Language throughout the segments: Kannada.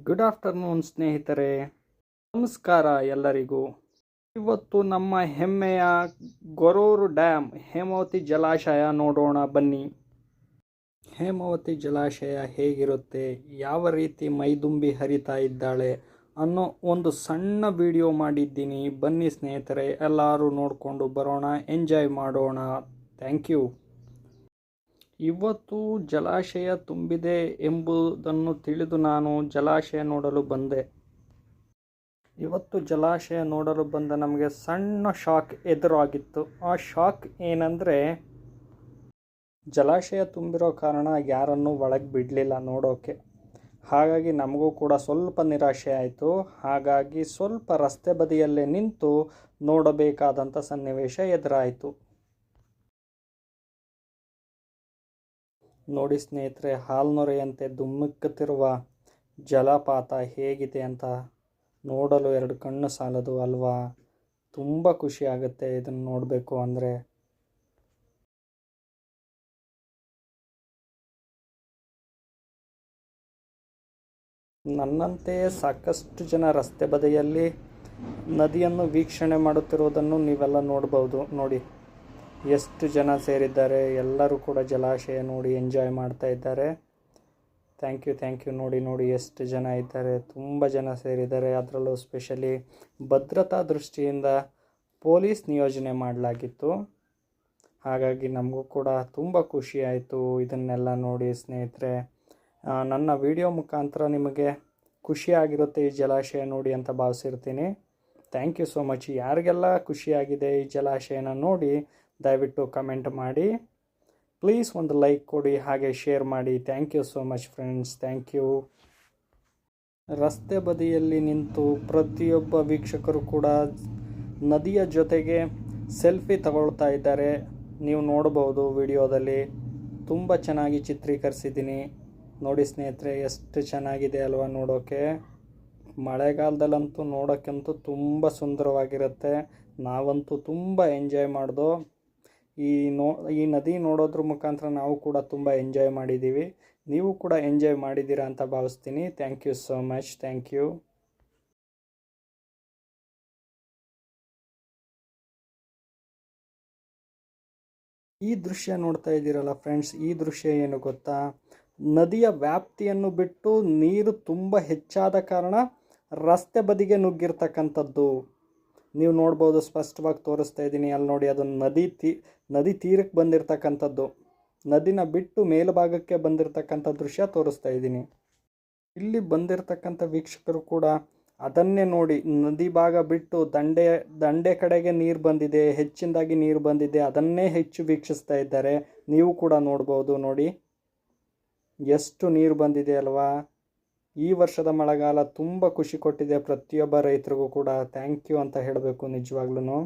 ಗುಡ್ ಆಫ್ಟರ್ನೂನ್ ಸ್ನೇಹಿತರೆ. ನಮಸ್ಕಾರ ಎಲ್ಲರಿಗೂ. ಇವತ್ತು ನಮ್ಮ ಹೆಮ್ಮೆಯ ಗೊರೂರು ಡ್ಯಾಮ್, ಹೇಮಾವತಿ ಜಲಾಶಯ ನೋಡೋಣ ಬನ್ನಿ. ಹೇಮಾವತಿ ಜಲಾಶಯ ಹೇಗಿರುತ್ತೆ? ಯಾವ ರೀತಿ ಮೈದುಂಬಿ ಹರಿತಾ ಇದ್ದಾಳೆ ಅನ್ನೋ ಒಂದು ಸಣ್ಣ ವಿಡಿಯೋ ಮಾಡಿದ್ದೀನಿ. ಬನ್ನಿ ಸ್ನೇಹಿತರೆ, ಎಲ್ಲರೂ ನೋಡಿಕೊಂಡು ಬರೋಣ, ಎಂಜಾಯ್ ಮಾಡೋಣ. Thank you. ಇವತ್ತು ಜಲಾಶಯ ತುಂಬಿದೆ ಎಂಬುದನ್ನು ತಿಳಿದು ನಾನು ಜಲಾಶಯ ನೋಡಲು ಬಂದೆ. ಇವತ್ತು ಜಲಾಶಯ ನೋಡಲು ಬಂದ ನಮಗೆ ಸಣ್ಣ ಶಾಕ್ ಎದುರಾಗಿತ್ತು. ಆ ಶಾಕ್ ಏನಂದರೆ, ಜಲಾಶಯ ತುಂಬಿರೋ ಕಾರಣ ಯಾರನ್ನೂ ಒಳಗೆ ಬಿಡಲಿಲ್ಲ ನೋಡೋಕೆ. ಹಾಗಾಗಿ ನಮಗೂ ಕೂಡ ಸ್ವಲ್ಪ ನಿರಾಶೆ ಆಯಿತು. ಹಾಗಾಗಿ ಸ್ವಲ್ಪ ರಸ್ತೆ ಬದಿಯಲ್ಲೇ ನಿಂತು ನೋಡಬೇಕಾದಂಥ ಸನ್ನಿವೇಶ ಎದುರಾಯಿತು. ನೋಡಿ ಸ್ನೇಹಿತರೆ, ಹಾಲ್ನೊರೆಯಂತೆ ಧುಮ್ಮಿಕ್ಕುತ್ತಿರುವ ಜಲಪಾತ ಹೇಗಿದೆ ಅಂತ ನೋಡಲು ಎರಡು ಕಣ್ಣು ಸಾಲದು ಅಲ್ವಾ? ತುಂಬ ಖುಷಿ ಆಗುತ್ತೆ ಇದನ್ನು ನೋಡಬೇಕು ಅಂದರೆ. ನನ್ನಂತೆಯೇ ಸಾಕಷ್ಟು ಜನ ರಸ್ತೆ ಬದಿಯಲ್ಲಿ ನದಿಯನ್ನು ವೀಕ್ಷಣೆ ಮಾಡುತ್ತಿರುವುದನ್ನು ನೀವೆಲ್ಲ ನೋಡ್ಬೋದು. ನೋಡಿ. ಎಷ್ಟು ಜನ ಸೇರಿದ್ದಾರೆ, ಎಲ್ಲರೂ ಕೂಡ ಜಲಾಶಯ ನೋಡಿ ಎಂಜಾಯ್ ಮಾಡ್ತಾ ಇದ್ದಾರೆ. ಥ್ಯಾಂಕ್ ಯು ಥ್ಯಾಂಕ್ ಯು ನೋಡಿ ನೋಡಿ ಎಷ್ಟು ಜನ ಇದ್ದಾರೆ, ತುಂಬ ಜನ ಸೇರಿದ್ದಾರೆ. ಅದರಲ್ಲೂ ಸ್ಪೆಷಲಿ ಭದ್ರತಾ ದೃಷ್ಟಿಯಿಂದ ಪೊಲೀಸ್ ನಿಯೋಜನೆ ಮಾಡಲಾಗಿತ್ತು. ಹಾಗಾಗಿ ನಮಗೂ ಕೂಡ ತುಂಬ ಖುಷಿ ಆಯಿತು ಇದನ್ನೆಲ್ಲ ನೋಡಿ ಸ್ನೇಹಿತರೆ. ನನ್ನ ವಿಡಿಯೋ ಮುಖಾಂತರ ನಿಮಗೆ ಖುಷಿಯಾಗಿರುತ್ತೆ ಈ ಜಲಾಶಯ ನೋಡಿ ಅಂತ ಭಾವಿಸಿರ್ತೀನಿ. ಥ್ಯಾಂಕ್ ಯು ಸೋ ಮಚ್ ಯಾರಿಗೆಲ್ಲ ಖುಷಿಯಾಗಿದೆ ಈ ಜಲಾಶಯನ ನೋಡಿ ದಯವಿಟ್ಟು ಕಮೆಂಟ್ ಮಾಡಿ. ಪ್ಲೀಸ್ ಒಂದು ಲೈಕ್ ಕೊಡಿ, ಹಾಗೆ ಶೇರ್ ಮಾಡಿ. Thank you so much friends thank you ರಸ್ತೆ ಬದಿಯಲ್ಲಿ ನಿಂತು ಪ್ರತಿಯೊಬ್ಬ ವೀಕ್ಷಕರು ಕೂಡ ನದಿಯ ಜೊತೆಗೆ ಸೆಲ್ಫಿ ತಗೊಳ್ತಾ ಇದ್ದಾರೆ. ನೀವು ನೋಡಬಹುದು ವಿಡಿಯೋದಲ್ಲಿ. ತುಂಬ ಚೆನ್ನಾಗಿ ಚಿತ್ರೀಕರಿಸಿದ್ದೀನಿ. ನೋಡಿ ಸ್ನೇಹಿತರೆ, ಎಷ್ಟು ಚೆನ್ನಾಗಿದೆ ಅಲ್ವಾ ನೋಡೋಕ್ಕೆ ಮಳೆಗಾಲದಲ್ಲಂತೂ ನೋಡೋಕ್ಕಂತೂ ತುಂಬ ಸುಂದರವಾಗಿರುತ್ತೆ. ನಾವಂತೂ ತುಂಬ ಎಂಜಾಯ್ ಮಾಡ್ದೋ ಈ ನೋ, ಈ ನದಿ ನೋಡೋದ್ರ ಮುಖಾಂತರ ನಾವು ಕೂಡ ತುಂಬ ಎಂಜಾಯ್ ಮಾಡಿದ್ದೀವಿ ನೀವು ಕೂಡ ಎಂಜಾಯ್ ಮಾಡಿದ್ದೀರಾ ಅಂತ ಭಾವಿಸ್ತೀನಿ. Thank you so much thank you ಈ ದೃಶ್ಯ ನೋಡ್ತಾ ಇದ್ದೀರಲ್ಲ ಫ್ರೆಂಡ್ಸ್ ಈ ದೃಶ್ಯ ಏನು ಗೊತ್ತಾ? ನದಿಯ ವ್ಯಾಪ್ತಿಯನ್ನು ಬಿಟ್ಟು ನೀರು ತುಂಬ ಹೆಚ್ಚಾದ ಕಾರಣ ರಸ್ತೆ ಬದಿಗೆ ನುಗ್ಗಿರ್ತಕ್ಕಂಥದ್ದು. ನೀವು ನೋಡ್ಬೋದು, ಸ್ಪಷ್ಟವಾಗಿ ತೋರಿಸ್ತಾ ಇದ್ದೀನಿ. ಅಲ್ಲಿ ನೋಡಿ, ಅದು ನದಿ ತೀ, ನದಿ ತೀರಕ್ಕೆ ಬಂದಿರತಕ್ಕಂಥದ್ದು. ನದಿನ ಬಿಟ್ಟು ಮೇಲ್ಭಾಗಕ್ಕೆ ಬಂದಿರತಕ್ಕಂಥ ದೃಶ್ಯ ತೋರಿಸ್ತಾ ಇದ್ದೀನಿ. ಇಲ್ಲಿ ಬಂದಿರತಕ್ಕಂಥ ವೀಕ್ಷಕರು ಕೂಡ ಅದನ್ನೇ ನೋಡಿ, ನದಿ ಭಾಗ ಬಿಟ್ಟು ದಂಡೆ ದಂಡೆ ಕಡೆಗೆ ನೀರು ಬಂದಿದೆ, ಹೆಚ್ಚಿನದಾಗಿ ನೀರು ಬಂದಿದೆ, ಅದನ್ನೇ ಹೆಚ್ಚು ವೀಕ್ಷಿಸ್ತಾ ಇದ್ದಾರೆ. ನೀವು ಕೂಡ ನೋಡ್ಬೋದು, ನೋಡಿ. ಎಷ್ಟು ನೀರು ಬಂದಿದೆ ಅಲ್ವಾ? ಈ ವರ್ಷದ ಮಳೆಗಾಲ ತುಂಬ ಖುಷಿ ಕೊಟ್ಟಿದೆ ಪ್ರತಿಯೊಬ್ಬ ರೈತರಿಗೂ ಕೂಡ. ಥ್ಯಾಂಕ್ ಯು ಅಂತ ಹೇಳಬೇಕು ನಿಜವಾಗ್ಲೂ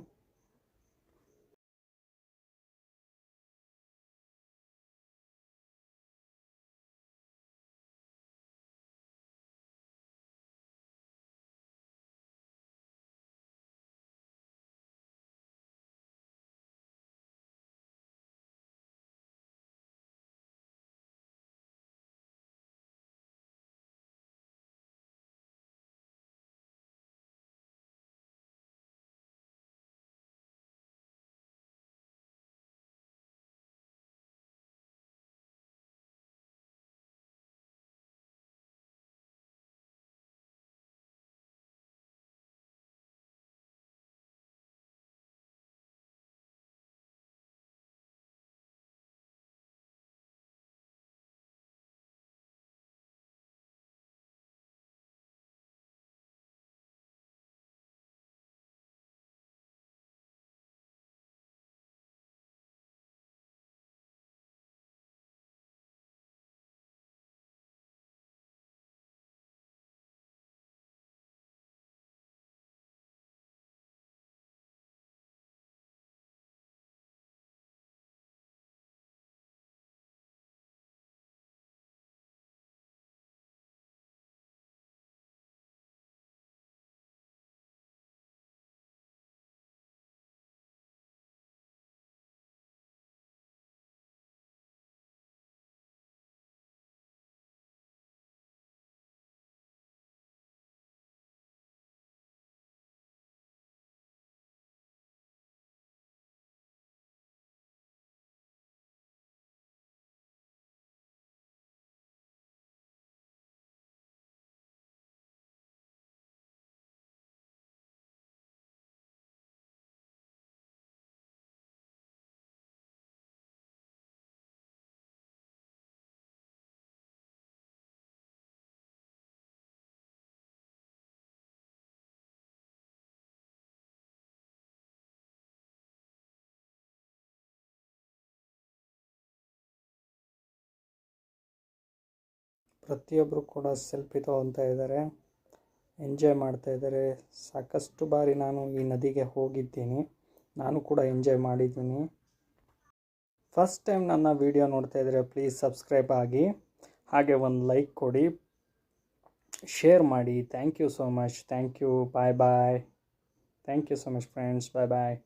ಪ್ರತಿಯೊಬ್ಬರು ಕೂಡ ಸೆಲ್ಫಿ ತೊಗೊತಾ ಇದ್ದಾರೆ. ಎಂಜಾಯ್ ಮಾಡ್ತಾ ಇದ್ದಾರೆ. ಸಾಕಷ್ಟು ಬಾರಿ ನಾನು ಈ ನದಿಗೆ ಹೋಗಿದ್ದೀನಿ. ನಾನು ಕೂಡ ಎಂಜಾಯ್ ಮಾಡಿದ್ದೀನಿ. ಫಸ್ಟ್ ಟೈಮ್ ನನ್ನ ವಿಡಿಯೋ ನೋಡ್ತಾ ಇದ್ದರೆ ಪ್ಲೀಸ್ ಸಬ್ಸ್ಕ್ರೈಬ್ ಆಗಿ, ಹಾಗೆ ಒಂದು ಲೈಕ್ ಕೊಡಿ ಶೇರ್ ಮಾಡಿ. Thank you so much thank you bye bye thank you so much friends bye bye